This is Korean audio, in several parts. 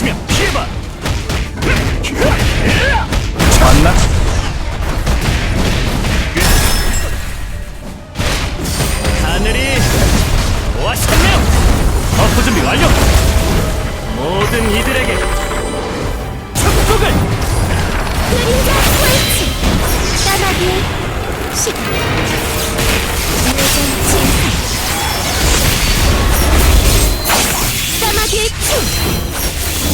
있으면 피해봐. 만나. 하늘이 오아시네요. 버프 준비 완료. 모든 이들에게 축복을. 그림자 스위치. 까마귀의 식. 예전 진상. 까마귀의 춤.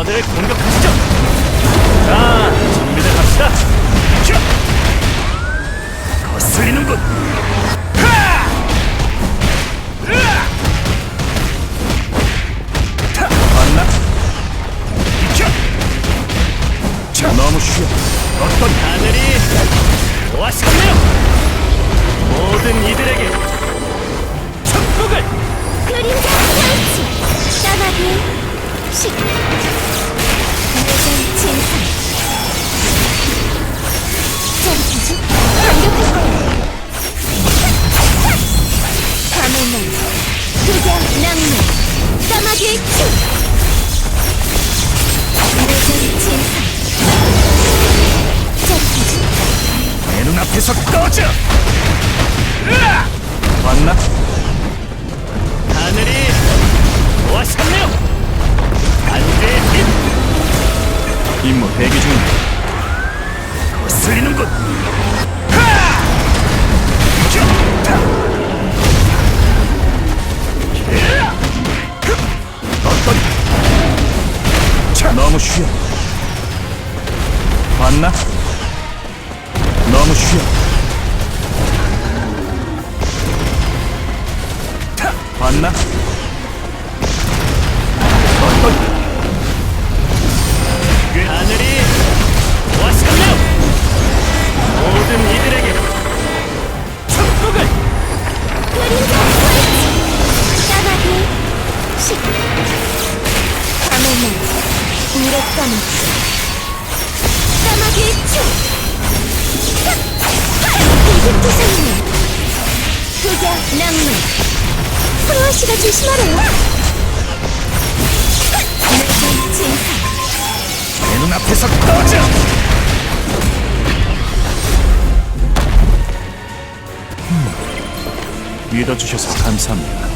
저들을 공격하시죠. 자, 준비들 합시다. 자! 거슬리는군. 자, 너무 쉬워. 어떤 하늘이 도와셨네요. 모든 이들에게 축복을 내 눈앞에서 꺼져! 으아! 봤나? 하늘이 도와셨네요! 안개의 빛! 임무 대기 중 거슬리는군! 너무 쉬워 봤나? 너무 쉬워. 타! 봤나? 그 하늘이 왔었네요. 모든 이들에게 축복을 그림자 펼치 까마귀의 식 밤의 날 불의 까마귀 까마귀의 극양 낭만 프로아 씨가 조심하래요 내전 진상 내 눈앞에서 꺼져! 음, 믿어주셔서 감사합니다.